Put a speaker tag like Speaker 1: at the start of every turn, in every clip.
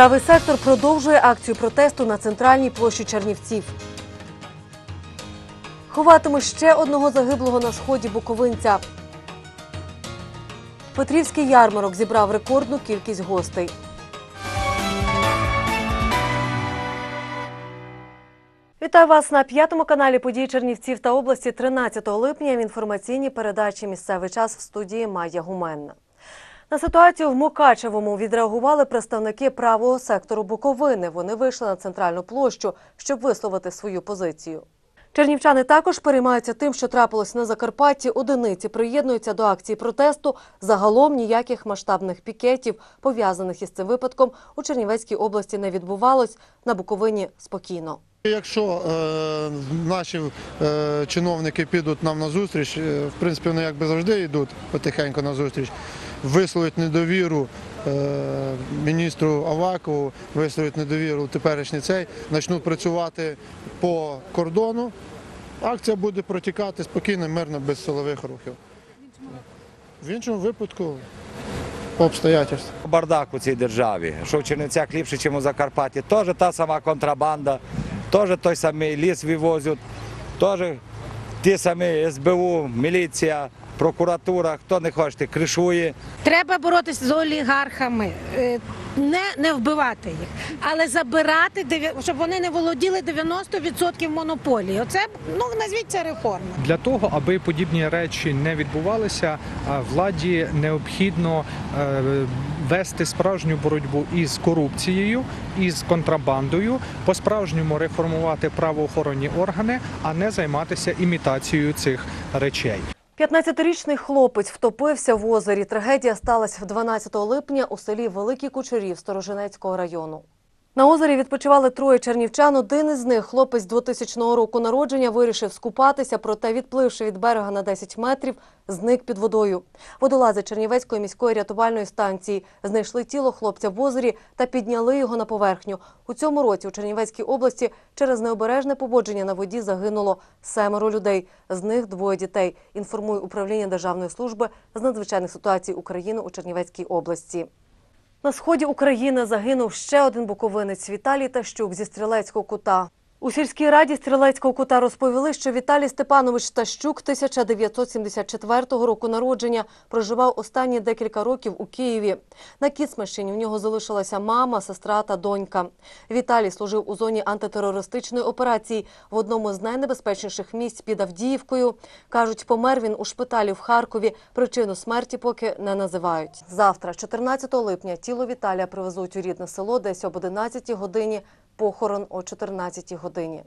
Speaker 1: Правий сектор продовжує акцію протесту на центральній площі Чернівців. Ховатимуть ще одного загиблого на сході буковинця. Петрівський ярмарок зібрав рекордну кількість гостей. Вітаю вас на п'ятому каналі події Чернівців та області 13 липня. В інформаційній передачі Місцевий час в студії Майя Гуменна. На ситуацію в Мукачевому відреагували представники правого сектору Буковини. Вони вийшли на центральну площу, щоб висловити свою позицію. Чернівчани також переймаються тим, що трапилось на Закарпатті. Одиниці приєднуються до акції протесту. Загалом ніяких масштабних пікетів, пов'язаних із цим випадком, у Чернівецькій області не відбувалось. На Буковині спокійно.
Speaker 2: Якщо е, наші е, чиновники підуть нам на зустріч, е, в принципі, вони якби завжди йдуть потихеньку на зустріч, висловлять недовіру е, міністру Авакову, висловлять недовіру теперішній цей, почнуть працювати по кордону. Акція буде протікати спокійно, мирно, без силових рухів. В іншому випадку по обстоятельствам.
Speaker 3: Бардак у цій державі, що в Чернівцях ліпше, ніж у Закарпатті. Теж та сама контрабанда, теж той самий ліс вивозять, теж ті самі СБУ, міліція, прокуратура, хто не хоче, кришує.
Speaker 4: Треба боротися з олігархами, е, не, не вбивати їх, але забирати, щоб вони не володіли 90% монополії. Оце, ну, назвіть це реформа.
Speaker 5: Для того, аби подібні речі не відбувалися, а, владі необхідно е, вести справжню боротьбу із корупцією, із контрабандою, по-справжньому реформувати правоохоронні органи, а не займатися імітацією цих речей.
Speaker 1: 15-річний хлопець втопився в озері. Трагедія сталася 12 липня у селі Великий Кучерів Сторожинецького району. На озері відпочивали троє чернівчан. Один із них, хлопець 2000 року народження, вирішив скупатися, проте, відпливши від берега на 10 метрів, зник під водою. Водолази Чернівецької міської рятувальної станції знайшли тіло хлопця в озері та підняли його на поверхню. У цьому році у Чернівецькій області через необережне поводження на воді загинуло семеро людей. З них двоє дітей. Інформує управління Державної служби з надзвичайних ситуацій України у Чернівецькій області. На сході України загинув ще один буковинець Віталій Тащук зі стрілецького кута. У сільській раді стрілецького кута розповіли, що Віталій Степанович Тащук 1974 року народження проживав останні декілька років у Києві. На Кіцмащині в нього залишилася мама, сестра та донька. Віталій служив у зоні антитерористичної операції в одному з найнебезпечніших місць під Авдіївкою. Кажуть, помер він у шпиталі в Харкові. Причину смерті поки не називають. Завтра, 14 липня, тіло Віталія привезуть у рідне село десь об 11 годині, похорон о 14 годині.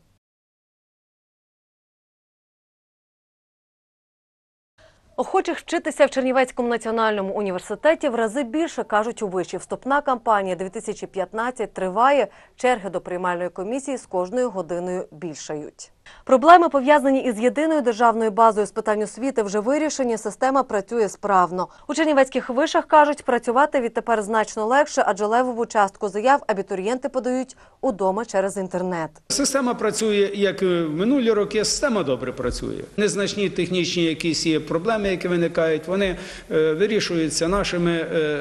Speaker 1: Охочих вчитися в Чернівецькому національному університеті в рази більше кажуть у виші. Вступна кампанія 2015 триває. Черги до приймальної комісії з кожною годиною більшають. Проблеми пов'язані із єдиною державною базою з питань освіти вже вирішені. Система працює справно. У Чернівецьких вишах кажуть, працювати відтепер значно легше, адже левову частку заяв абітурієнти подають удома через інтернет.
Speaker 6: Система працює як і в минулі роки. Система добре працює. Незначні технічні якісь є проблеми, які виникають. Вони е, вирішуються нашими е,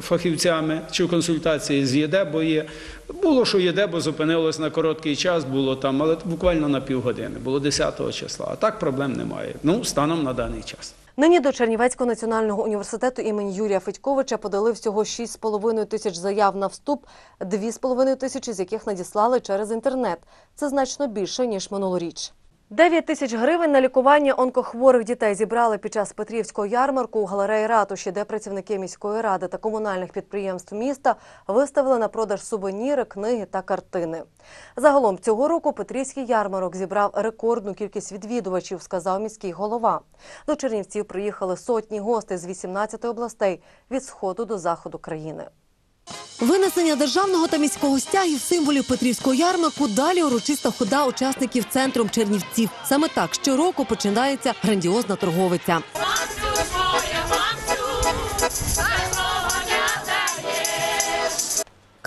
Speaker 6: фахівцями чи консультації з ЄДЕБО є. Було, що ЄДЕБО зупинилось на короткий час, було там, але буквально на півгодини. Було 10 числа. А так проблем немає. Ну, станом на даний час.
Speaker 1: Нині до Чернівецького національного університету імені Юрія Федьковича подали всього 6,5 тисяч заяв на вступ, 2,5 тисячі з яких надіслали через інтернет. Це значно більше, ніж минулоріч. 9 тисяч гривень на лікування онкохворих дітей зібрали під час Петрівського ярмарку у галереї ратуші, де працівники міської ради та комунальних підприємств міста виставили на продаж сувеніри, книги та картини. Загалом цього року Петрівський ярмарок зібрав рекордну кількість відвідувачів, сказав міський голова. До Чернівців приїхали сотні гостей з 18 областей від сходу до заходу країни. Винесення державного та міського стягів символів Петрівського ярмарку далі урочиста хода учасників центром Чернівців. Саме так щороку починається грандіозна торговиця.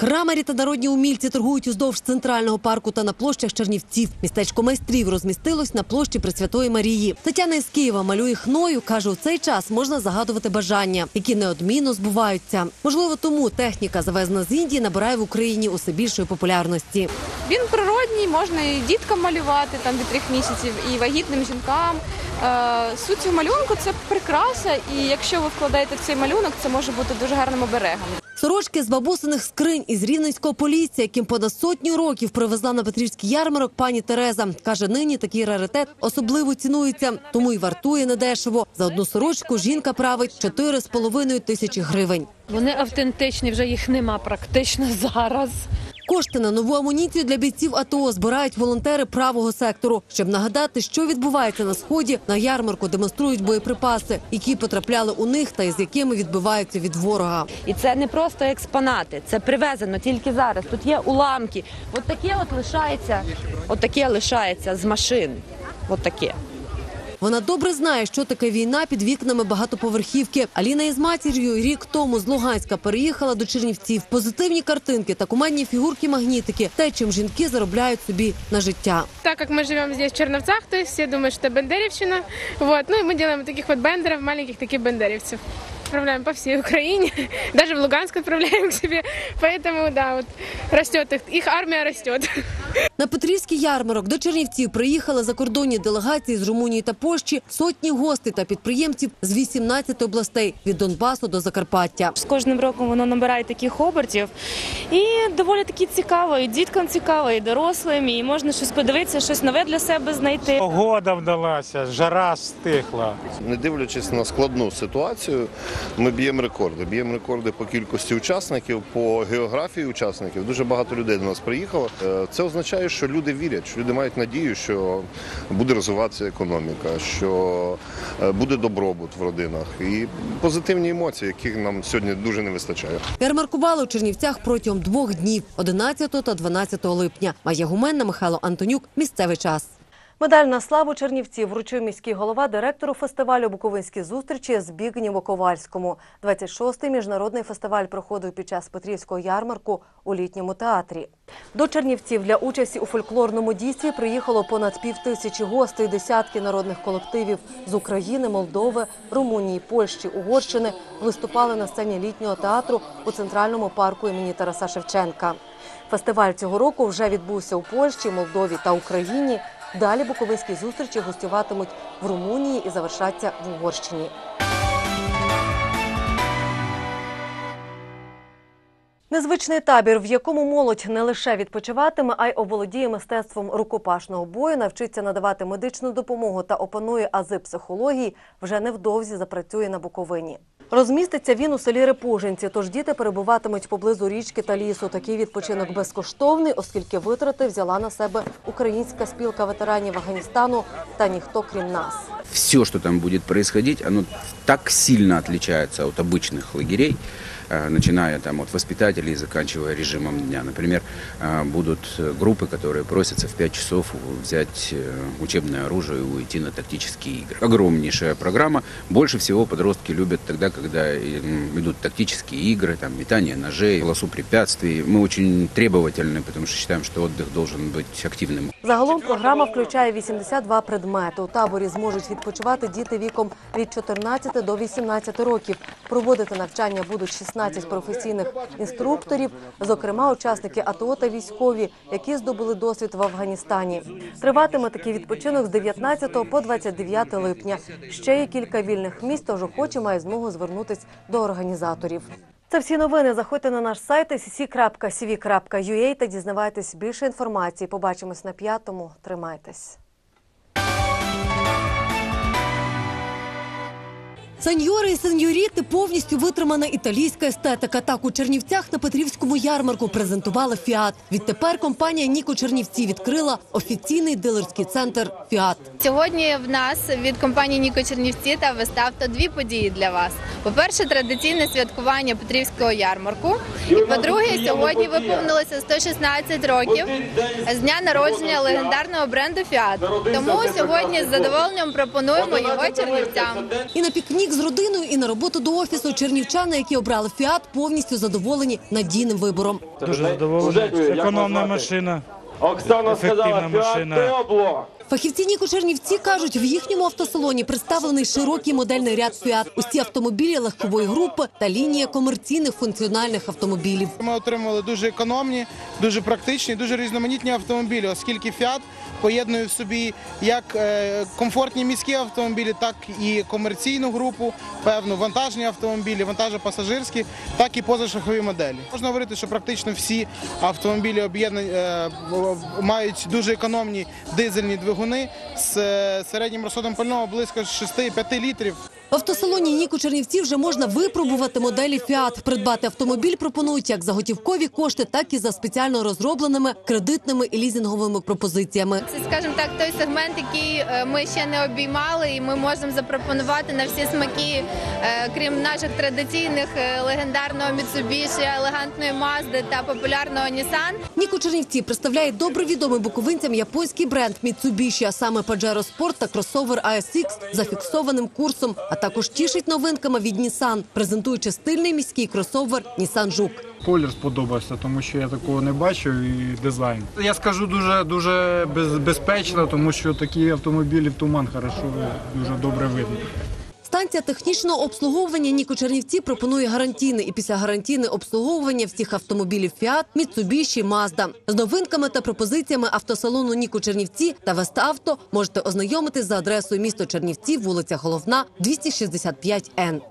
Speaker 1: Крамарі та народні умільці торгують уздовж центрального парку та на площах Чернівців. Містечко майстрів розмістилось на площі Пресвятої Марії. Тетяна із Києва малює хною. каже, у цей час можна загадувати бажання, які неодмінно збуваються. Можливо, тому техніка, завезена з Індії, набирає в Україні усе більшої популярності.
Speaker 7: Він природній, можна і діткам малювати там від трьох місяців, і вагітним жінкам. Е, Суть цього малюнку це прикраса, і якщо ви вкладаєте в цей малюнок, це може бути дуже гарним оберегом.
Speaker 1: Сорочки з бабусиних скринь із рівненського поліція, яким понад сотню років привезла на Петрівський ярмарок пані Тереза. Каже, нині такий раритет особливо цінується, тому й вартує недешево. За одну сорочку жінка править 4,5 тисячі гривень.
Speaker 8: Вони автентичні, вже їх нема практично зараз.
Speaker 1: Кошти на нову амуніцію для бійців АТО збирають волонтери правого сектору. Щоб нагадати, що відбувається на сході, на ярмарку демонструють боєприпаси, які потрапляли у них та із якими відбиваються від ворога.
Speaker 9: І це не просто експонати, це привезено тільки зараз. Тут є уламки. От таке от лишається, от таке лишається з машин. От.
Speaker 1: Вона добре знає, що таке війна під вікнами багатоповерхівки. Аліна із матір'ю рік тому з Луганська переїхала до Чернівців. Позитивні картинки та кумедні фігурки магнітики те, чим жінки заробляють собі на життя.
Speaker 10: Так как мы живем здесь в Черновцах, то есть все думают, что это бендеревщина. Вот. Ну и мы делаем таких вот бендеров, маленьких таких бендеревцев. Отправляем по всей Украине, даже в Луганск отправляем к себе. Поэтому, да, вот растет их, их армия растет.
Speaker 1: На Петрівський ярмарок до Чернівців приїхали закордонні делегації з Румунії та Польщі, сотні гостей та підприємців з 18 областей від Донбасу до Закарпаття.
Speaker 9: З кожним роком воно набирає таких обертів. І доволі таки цікаво, і діткам цікаво, і дорослим, і можна щось подивитися, щось нове для себе знайти.
Speaker 11: Погода вдалася, жара стихла.
Speaker 12: Не дивлячись на складну ситуацію, ми б'ємо рекорди. Б'ємо рекорди по кількості учасників, по географії учасників. Дуже багато людей до нас приїхало. Е, Це означає, що люди вірять, що люди мають надію, що буде розвиватися економіка, що е, буде добробут в родинах і позитивні емоції, яких нам сьогодні дуже не вистачає.
Speaker 1: Ярмаркували у Чернівцях протягом двох днів 11 та 12 липня. Майя Гуменна, Михайло Антонюк. Місцевий час. Медаль на славу Чернівців вручив міський голова директору фестивалю Буковинські зустрічі Збігнєву Ковальському. 26-й міжнародний фестиваль проходив під час Петрівського ярмарку у літньому театрі. До Чернівців для участі у фольклорному дійстві приїхало понад півтисячі гостей, десятки народних колективів з України, Молдови, Румунії, Польщі, Угорщини виступали на сцені літнього театру у центральному парку імені Тараса Шевченка. Фестиваль цього року вже відбувся у Польщі, Молдові та Україні. Далі буковинські зустрічі гостюватимуть в Румунії і завершаться в Угорщині. Незвичний табір, в якому молодь не лише відпочиватиме, а й оволодіє мистецтвом рукопашного бою, навчиться надавати медичну допомогу та опанує ази психології, вже невдовзі запрацює на Буковині. Розміститься він у селі Репужинці, тож діти перебуватимуть поблизу річки та лісу. Такий відпочинок безкоштовний, оскільки витрати взяла на себе українська спілка ветеранів Афганістану та ніхто крім нас.
Speaker 13: все, что там будет происходить, оно так сильно отличается от обычных лагерей, э, начиная там от воспитателей и заканчивая режимом дня. Например, э, будут э, группы, которые просятся в 5 часов взять э, учебное оружие и уйти на тактические игры. Огромнейшая программа. Больше всего подростки любят тогда, когда м, идут тактические игры, там метание ножей, полосу препятствий. Мы очень требовательны, потому что считаем, что отдых должен быть активным.
Speaker 1: Загалом програма включає 82 предмети. У таборі зможуть відпочивати діти віком від 14 до 18 років. Проводити навчання будуть 16 професійних інструкторів, зокрема учасники АТО та військові, які здобули досвід в Афганістані. Триватиме такий відпочинок з 19 по 29 липня. Ще є кілька вільних місць, тож охочі має змогу звернутись до організаторів. Це всі новини. Заходьте на наш сайт sc.cv.ua та дізнавайтесь більше інформації. Побачимось на п'ятому. Тримайтесь. Сеньори і сеньоріти повністю витримана італійська естетика. Так у Чернівцях на Петрівському ярмарку презентували Фіат. Відтепер компанія Ніко Чернівці відкрила офіційний дилерський центр Фіат.
Speaker 7: Сьогодні в нас від компанії Ніко Чернівці та Веставто дві події для вас. По-перше, традиційне святкування Петрівського ярмарку. І по-друге, сьогодні виповнилося 116 років з дня народження легендарного бренду Фіат. Тому сьогодні з задоволенням пропонуємо його чернівцям.
Speaker 1: І на пікнік Чоловік з родиною і на роботу до офісу. Чернівчани, які обрали Фіат, повністю задоволені надійним вибором.
Speaker 11: Дуже задоволений. Економна машина.
Speaker 14: Оксана сказала,
Speaker 11: машина.
Speaker 14: «Фіат Теобло».
Speaker 1: Фахівці Ніку Чернівці кажуть, в їхньому автосалоні представлений широкий модельний ряд Фіат. Усі автомобілі легкової групи та лінія комерційних функціональних автомобілів.
Speaker 15: Ми отримали дуже економні, дуже практичні, дуже різноманітні автомобілі, оскільки Фіат поєднує в собі як е, комфортні міські автомобілі, так і комерційну групу, певну вантажні автомобілі, вантажопасажирські, так і позашахові моделі. Можна говорити, що практично всі автомобілі об'єднані е, мають дуже економні дизельні двигуни з е, середнім розходом пального близько 6-5 літрів.
Speaker 1: В автосалоні Ніку Чернівці вже можна випробувати моделі Фіат. Придбати автомобіль пропонують як за готівкові кошти, так і за спеціально розробленими кредитними і лізинговими пропозиціями.
Speaker 7: Це, скажімо так, той сегмент, який е, ми ще не обіймали, і ми можемо запропонувати на всі смаки, е, крім наших традиційних е, легендарного Mitsubishi, елегантної Mazda та популярного Nissan.
Speaker 1: Ніку Чернівці представляє добре відомий буковинцям японський бренд Mitsubishi, а саме Pajero Sport та кросовер ASX за фіксованим курсом, а також тішить новинками від Nissan, презентуючи стильний міський кросовер Nissan Жук.
Speaker 16: Колір сподобався, тому що я такого не бачив і дизайн. Я скажу дуже дуже без, безпечно, тому що такі автомобілі в туман хорошо дуже добре видно.
Speaker 1: Станція технічного обслуговування Ніко Чернівці пропонує гарантійне і післягарантійне обслуговування всіх автомобілів Fiat, Mitsubishi, Mazda. З новинками та пропозиціями автосалону Ніко Чернівці та Веставто можете ознайомитись за адресою місто Чернівці, вулиця Головна, 265 Н.